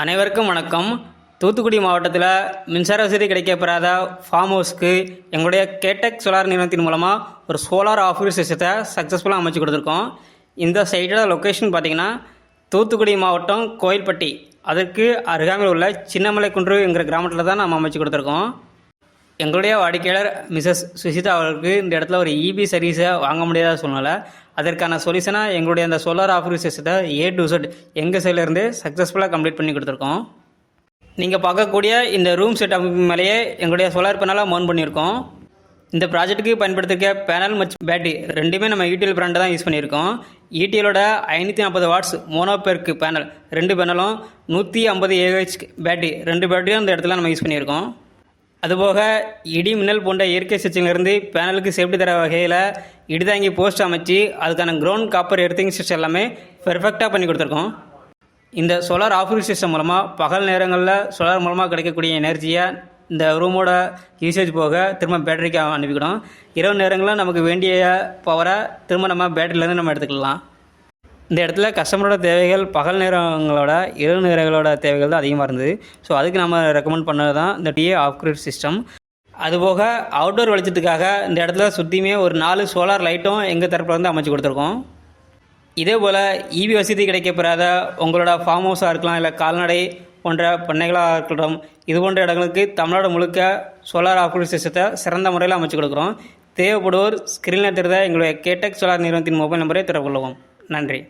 அனைவருக்கும் வணக்கம். தூத்துக்குடி மாவட்டத்தில் மின்சார வசதி கிடைக்கப்பெறாத ஃபார்ம் ஹவுஸ்க்கு எங்களுடைய கேடெக் சோலார் நிறுவனத்தின் மூலமாக ஒரு சோலார் ஆஃபீஸ் சிஸ்டத்தை சக்ஸஸ்ஃபுல்லாக அமைச்சு கொடுத்துருக்கோம். இந்த சைட்டோட லொக்கேஷன் பார்த்தீங்கன்னா தூத்துக்குடி மாவட்டம் கோயில்பட்டி. அதற்கு அருகாமையில் உள்ள சின்னமலை குன்று என்கிற கிராமத்தில் தான் நம்ம அமைச்சு கொடுத்துருக்கோம். எங்களுடைய வாடிக்கையாளர் மிஸ்ஸஸ் சுஷிதா அவர்களுக்கு இந்த இடத்துல ஒரு இபி சர்வீஸை வாங்க முடியாத சூழ்நிலை அதற்கான சொல்யூஷனாக எங்களுடைய அந்த சோலார் ஆஃபர் சிஸ்டத்தை ஏ டு செட் எங்கள் சைட்லேருந்து சக்ஸஸ்ஃபுல்லாக கம்ப்ளீட் பண்ணி கொடுத்துருக்கோம். நீங்கள் பார்க்கக்கூடிய இந்த ரூம் செட் அமைப்பு மேலேயே எங்களுடைய சோலார் பேனலாக மவுண்ட் பண்ணியிருக்கோம். இந்த ப்ராஜெக்ட்டுக்கு பயன்படுத்திருக்க பேனல் மற்றும் பேட்டரி ரெண்டுமே நம்ம ஈடிஎல் பிராண்டை தான் யூஸ் பண்ணியிருக்கோம். ஈடிஎலோட ஐநூற்றி நாற்பது வாட்ஸ் மோனோபெர்க்கு பேனல் ரெண்டு பேனலும் நூற்றி ஐம்பது ஏஹெச் பேட்டரி ரெண்டு பேட்டரியும் இந்த இடத்துல நம்ம யூஸ் பண்ணியிருக்கோம். அதுபோக இடி மின்னல் போன்ற இயற்கை சிஸ்டம்லேருந்து பேனலுக்கு சேஃப்டி தர வகையில் இடிதாங்கி போஸ்ட் அமைச்சு அதுக்கான க்ரௌண்ட் காப்பர் எர்த்திங் சிஸ்டம் எல்லாமே பெர்ஃபெக்டாக பண்ணி கொடுத்துருக்கோம். இந்த சோலார் ஆஃபீஸ் சிஸ்டம் மூலமாக பகல் நேரங்களில் சோலார் மூலமாக கிடைக்கக்கூடிய எனர்ஜியை இந்த ரூமோட யூசேஜ் போக திரும்ப பேட்டரிக்கு அனுப்பிக்கிடும். இரவு நேரங்களில் நமக்கு வேண்டிய பவரை திரும்ப நம்ம பேட்டரியிலேருந்து நம்ம எடுத்துக்கலாம். இந்த இடத்துல கஸ்டமரோட தேவைகள் பகல் நேரங்களோட இரவு நேரங்களோட தேவைகள் தான் அதிகமாக இருந்தது. ஸோ அதுக்கு நம்ம ரெக்கமெண்ட் பண்ணது தான் இந்த டிஏ ஆஃப்கிரேட் சிஸ்டம் அதுபோக அவுட்டோர் வெளிச்சத்துக்காக இந்த இடத்துல சுற்றியுமே ஒரு நாலு சோலார் லைட்டும் எங்கள் தரப்பில் வந்து அமைச்சு கொடுத்துருக்கோம். இதே போல் ஈவி வசதி கிடைக்கப்பெறாத உங்களோட ஃபார்ம் ஹவுஸாக இருக்கலாம் இல்லை கால்நடை போன்ற பண்ணைகளாக இருக்கட்டும் இது போன்ற இடங்களுக்கு தமிழ்நாடு முழுக்க சோலார் ஆஃபீஸ் சிஸ்டத்தை சிறந்த முறையில் அமைச்சு கொடுக்குறோம். தேவைப்படுவோர் ஸ்க்ரீனில் தெரிந்த எங்களுடைய கேடெக் சோலார் நிறுவனத்தின் மொபைல் நம்பரை தொடர்பு கொள்ளவும் நன்றி.